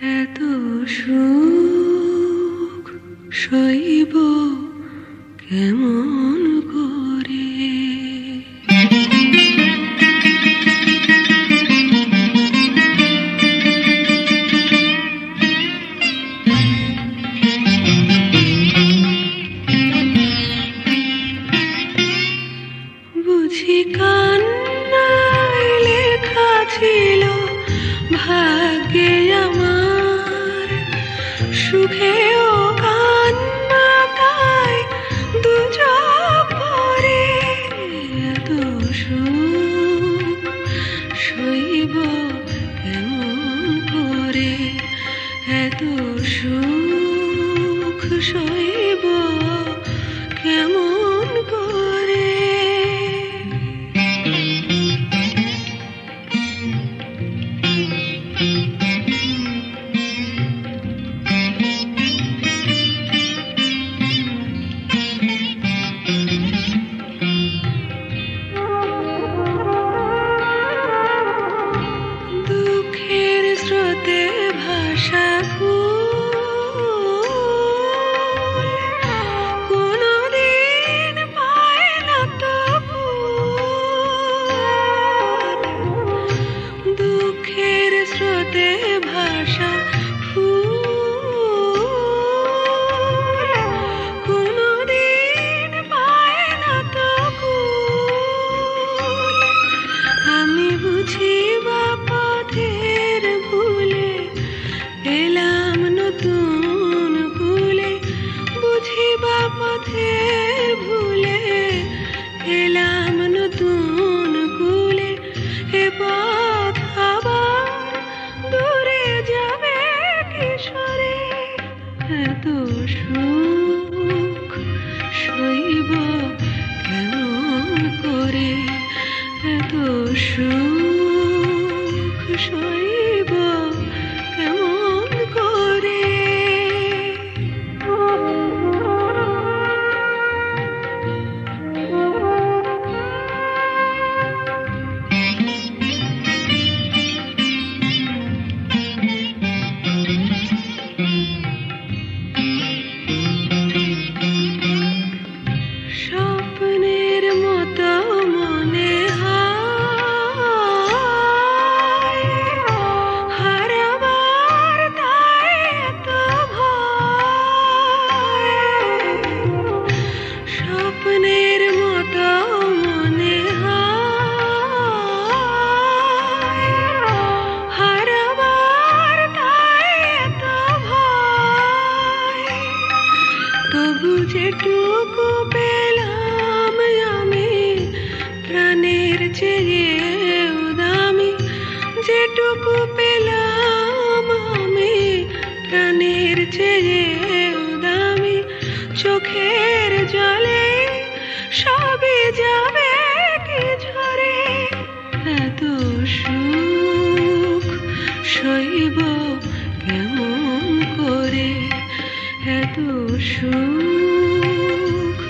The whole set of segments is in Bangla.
এত সুখ সইব কেমন করে? বুঝি লেখা ছিল ভাগ্যে Am এত সুখ শৈব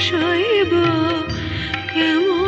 শৈব কেমন